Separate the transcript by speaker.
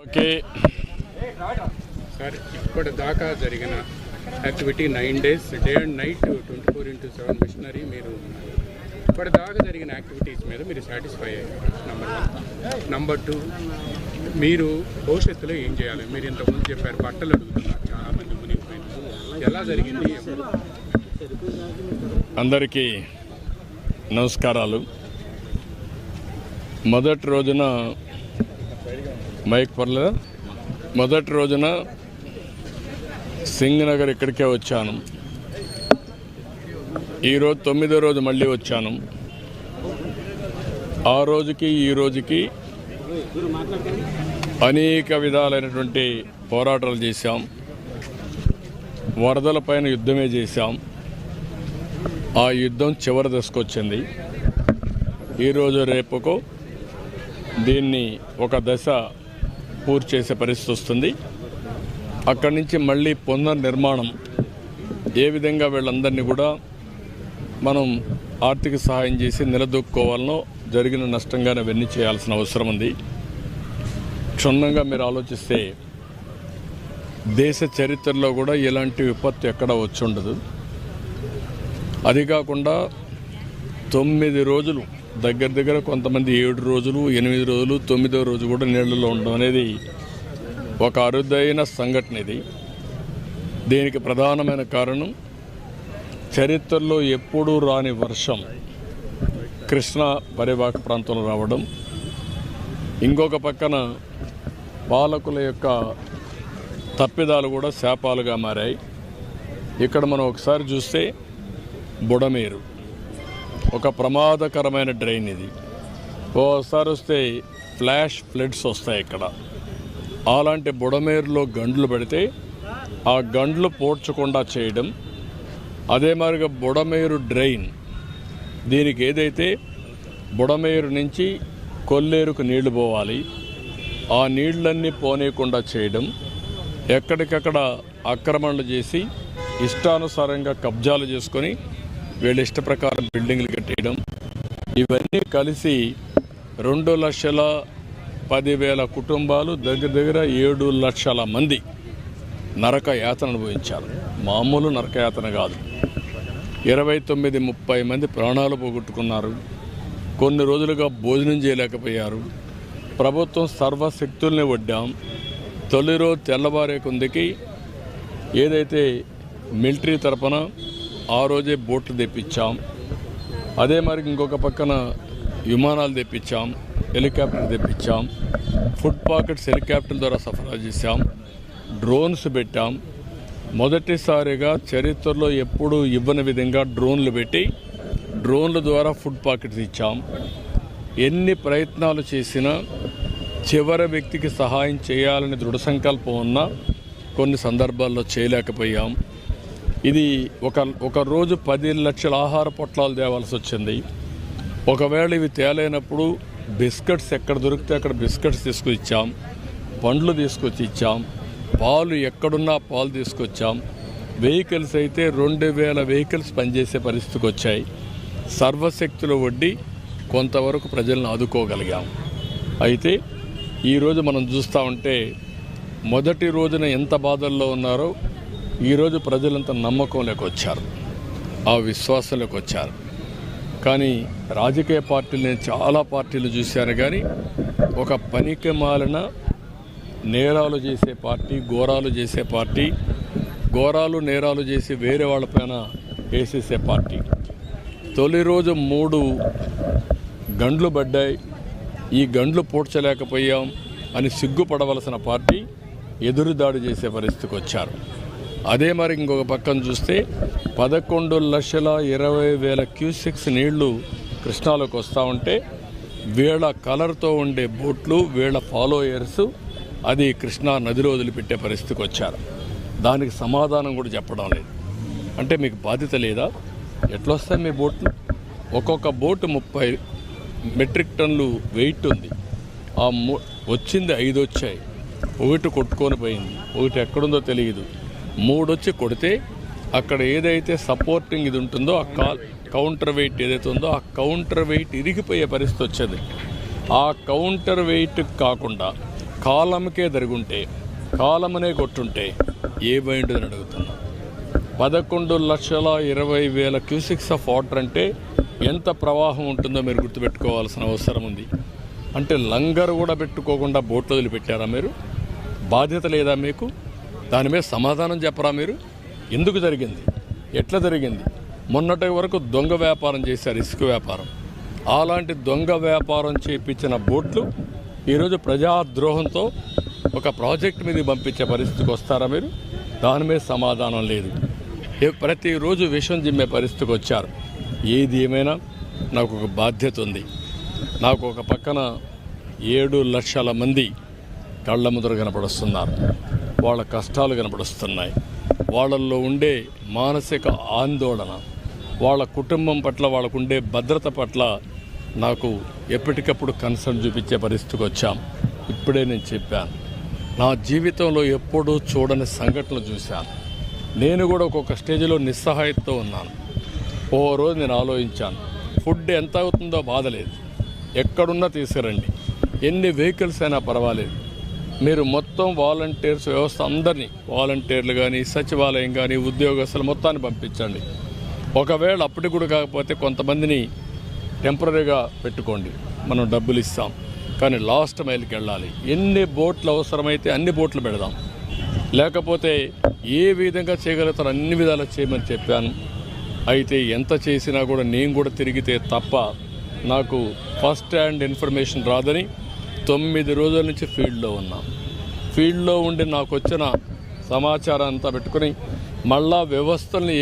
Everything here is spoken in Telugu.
Speaker 1: ఓకే.
Speaker 2: సార్ ఇప్పటిదాకా జరిగిన activity nine days day and night twenty four into seven machinery మీరు ఇప్పటిదాకా జరిగిన యాక్టివిటీస్ మీద మీరు సాటిస్ఫై అయ్యారు. నంబర్ వన్ నంబర్ టూ మీరు భవిష్యత్తులో ఏం చేయాలి? మీరు ఇంతకుముందు చెప్పారు బట్టలు అడుగుతున్నారు. చాలా మంది మునిగిపోయింది ఎలా జరిగింది?
Speaker 1: అందరికీ నమస్కారాలు. మొదటి రోజున మైక్ పర్లేదా. మొదటి రోజున సింగ్ నగర్ ఇక్కడికే వచ్చాను. ఈరోజు తొమ్మిదో రోజు మళ్ళీ వచ్చాను. ఆ రోజుకి ఈ రోజుకి అనేక విధాలైనటువంటి పోరాటాలు చేశాం. వరదలపైన యుద్ధమే చేశాం. ఆ యుద్ధం చివరి దశకొచ్చింది ఈరోజు రేపుకు దీన్ని ఒక దశ పూర్తి చేసే పరిస్థితి వస్తుంది. అక్కడి నుంచి మళ్ళీ పునర్నిర్మాణం ఏ విధంగా వీళ్ళందరినీ కూడా మనం ఆర్థిక సహాయం చేసి నిలదొక్కుకోవాలనో జరిగిన నష్టంగానే వెన్ని చేయాల్సిన అవసరం ఉంది. క్షుణ్ణంగా మీరు ఆలోచిస్తే దేశ చరిత్రలో కూడా ఇలాంటి విపత్తు ఎక్కడ వచ్చి ఉండదు. అది కాకుండా తొమ్మిది రోజులు దగ్గర దగ్గర కొంతమంది ఏడు రోజులు ఎనిమిది రోజులు తొమ్మిదో రోజు కూడా నీళ్ళలో ఉండడం అనేది ఒక అరుదైన సంఘటన ఇది. దీనికి ప్రధానమైన కారణం చరిత్రలో ఎప్పుడూ రాని వర్షం కృష్ణా పరివాహక ప్రాంతంలో రావడం. ఇంకొక పక్కన పాలకుల యొక్క తప్పిదాలు కూడా శాపాలుగా మారాయి. ఇక్కడ మనం ఒకసారి చూస్తే బుడమేరు. ఒక ప్రమాదకరమైన డ్రైన్ ఇది. ఓసారి వస్తే ఫ్లాష్ ఫ్లడ్స్ వస్తాయి ఇక్కడ. అలాంటి బుడమేరులో గండ్లు పెడితే ఆ గండ్లు పోడ్చకుండా చేయడం అదే మాదిరిగా బుడమేరు డ్రైన్. దీనికి ఏదైతే బుడమేరు నుంచి కొల్లేరుకు నీళ్ళు పోవాలి ఆ నీళ్ళన్నీ పోనీయకుండా చేయడం ఎక్కడికక్కడ ఆక్రమణలు చేసి ఇష్టానుసారంగా కబ్జాలు చేసుకొని వీళ్ళ ఇష్ట ప్రకారం బిల్డింగ్లు కట్టేయడం. ఇవన్నీ కలిసి రెండు లక్షల పదివేల కుటుంబాలు దగ్గర దగ్గర ఏడు లక్షల మంది నరక యాతన అనుభవించారు. మామూలు నరక యాతన కాదు. ఇరవై తొమ్మిది ముప్పై మంది ప్రాణాలు పోగొట్టుకున్నారు. కొన్ని రోజులుగా భోజనం చేయలేకపోయారు. ప్రభుత్వం సర్వశక్తుల్ని వడ్డాం. తొలి రోజు తెల్లవారే కొందికి ఏదైతే మిలిటరీ తరపున ఆ రోజే బోట్లు తెప్పించాం. అదే మరి ఇంకొక పక్కన విమానాలు తెప్పించాం హెలికాప్టర్ తెప్పించాం ఫుడ్ పాకెట్స్ హెలికాప్టర్ ద్వారా సరఫరా చేశాం డ్రోన్స్ పెట్టాం. మొదటిసారిగా చరిత్రలో ఎప్పుడూ ఇవ్వని విధంగా డ్రోన్లు పెట్టి డ్రోన్ల ద్వారా ఫుడ్ పాకెట్స్ ఇచ్చాం. ఎన్ని ప్రయత్నాలు చేసినా చివరి వ్యక్తికి సహాయం చేయాలని దృఢ సంకల్పం ఉన్నా కొన్ని సందర్భాల్లో చేయలేకపోయాం. ఇది ఒక ఒక రోజు పది లక్షల ఆహార పొట్లాలు తేవాల్సి వచ్చింది. ఒకవేళ ఇవి తేలేనప్పుడు బిస్కెట్స్ ఎక్కడ దొరికితే అక్కడ బిస్కెట్స్ తీసుకొచ్చాం పండ్లు తీసుకొచ్చి ఇచ్చాం పాలు ఎక్కడున్నా పాలు తీసుకొచ్చాం. వెహికల్స్ అయితే రెండు వేల వెహికల్స్ పనిచేసే పరిస్థితికి వచ్చాయి. సర్వశక్తుల వడ్డీ కొంతవరకు ప్రజలను ఆదుకోగలిగాం. అయితే ఈరోజు మనం చూస్తూ ఉంటే మొదటి రోజున ఎంత బాధల్లో ఉన్నారో ఈరోజు ప్రజలంతా నమ్మకంలోకి వచ్చారు. ఆ విశ్వాసంలోకి వచ్చారు. కానీ రాజకీయ పార్టీలు నేను చాలా పార్టీలు చూశాను కానీ ఒక పనికి మాలిన నేరాలు చేసే పార్టీ ఘోరాలు చేసే పార్టీ ఘోరాలు నేరాలు చేసి వేరే వాళ్ళపైన వేసేసే పార్టీ. తొలి రోజు మూడు గండ్లు పడ్డాయి. ఈ గండ్లు పూడ్చలేకపోయాం అని సిగ్గుపడవలసిన పార్టీ ఎదురుదాడి చేసే పరిస్థితికి వచ్చారు. అదే మరి ఇంకొక పక్కన చూస్తే పదకొండు లక్షల ఇరవై వేల క్యూసెక్స్ నీళ్ళు కృష్ణాలోకి వస్తూ ఉంటే వీళ్ళ కలర్తో ఉండే బోట్లు వీళ్ళ ఫాలోయర్స్ అది కృష్ణా నదిలో వదిలిపెట్టే పరిస్థితికి వచ్చారు. దానికి సమాధానం కూడా చెప్పడం లేదు. అంటే మీకు బాధ్యత లేదా? ఎట్లా వస్తాయి మీ బోట్లు? ఒక్కొక్క బోటు ముప్పై మెట్రిక్ టన్లు వెయిట్ ఉంది. ఆ వచ్చింది ఐదు వచ్చాయి. ఒకటి కొట్టుకొని పోయింది. ఒకటి ఎక్కడుందో తెలియదు. మూడు వచ్చి కొడితే అక్కడ ఏదైతే సపోర్టింగ్ ఇది ఉంటుందో ఆ కా కౌంటర్ వెయిట్ ఏదైతే ఉందో ఆ కౌంటర్ వెయిట్ ఇరిగిపోయే పరిస్థితి వచ్చేది. ఆ కౌంటర్ వెయిట్ కాకుండా కాలంకే జరుగుంటే కాలమనే కొట్టుంటే ఏమైందని అడుగుతున్నా. పదకొండు లక్షల ఇరవై వేల క్యూసిక్స్ ఆఫ్ వాటర్ అంటే ఎంత ప్రవాహం ఉంటుందో మీరు గుర్తుపెట్టుకోవాల్సిన అవసరం ఉంది. అంటే లంగర్ కూడా పెట్టుకోకుండా బోట్లు వదిలిపెట్టారా మీరు? బాధ్యత లేదా మీకు? దాని మీద సమాధానం చెప్పరా మీరు? ఎందుకు జరిగింది? ఎట్లా జరిగింది? మొన్నటి వరకు దొంగ వ్యాపారం చేశారు ఇసుక వ్యాపారం. అలాంటి దొంగ వ్యాపారం చేపించిన బోట్లు ఈరోజు ప్రజాద్రోహంతో ఒక ప్రాజెక్ట్ మీద పంపించే పరిస్థితికి వస్తారా మీరు? దాని మీద సమాధానం లేదు. ప్రతిరోజు విషం జిమ్మే పరిస్థితికి వచ్చారు. ఏది ఏమైనా నాకు ఒక బాధ్యత ఉంది. నాకు ఒక పక్కన ఏడు లక్షల మంది కళ్ళ ముద్ర కనపడుస్తున్నారు. వాళ్ళ కష్టాలు కనపడుస్తున్నాయి వాళ్ళల్లో ఉండే మానసిక ఆందోళన వాళ్ళ కుటుంబం పట్ల వాళ్ళకు ఉండే భద్రత పట్ల నాకు ఎప్పటికప్పుడు కన్సర్న్ చూపించే పరిస్థితికి వచ్చాం. ఇప్పుడే నేను చెప్పాను. నా జీవితంలో ఎప్పుడూ చూడని సంఘటనలు చూశాను. నేను కూడా ఒక్కొక్క స్టేజ్లో నిస్సహాయతతో ఉన్నాను. ఓ రోజు నేను ఆలోచించాను ఫుడ్ ఎంత అవుతుందో బాధలేదు. ఎక్కడున్నా తీసుకురండి. ఎన్ని వెహికల్స్ అయినా పర్వాలేదు. మీరు మొత్తం వాలంటీర్స్ వ్యవస్థ అందరినీ వాలంటీర్లు కానీ సచివాలయం కానీ ఉద్యోగస్తులు మొత్తాన్ని పంపించండి. ఒకవేళ అప్పటికి కూడా కాకపోతే కొంతమందిని టెంపరీగా పెట్టుకోండి. మనం డబ్బులు ఇస్తాం. కానీ లాస్ట్ మైల్కి వెళ్ళాలి. ఎన్ని బోట్లు అవసరమైతే అన్ని బోట్లు పెడదాం. లేకపోతే ఏ విధంగా చేయగలుగుతారో అన్ని విధాలు చేయమని చెప్పాను. అయితే ఎంత చేసినా కూడా నేను కూడా తిరిగితే తప్ప నాకు ఫస్ట్ హ్యాండ్ ఇన్ఫర్మేషన్ రాదని తొమ్మిది రోజుల నుంచి ఫీల్డ్లో ఉన్నాం. ఫీల్డ్లో ఉండి నాకు వచ్చిన సమాచారం అంతా పెట్టుకుని మళ్ళా వ్యవస్థల్ని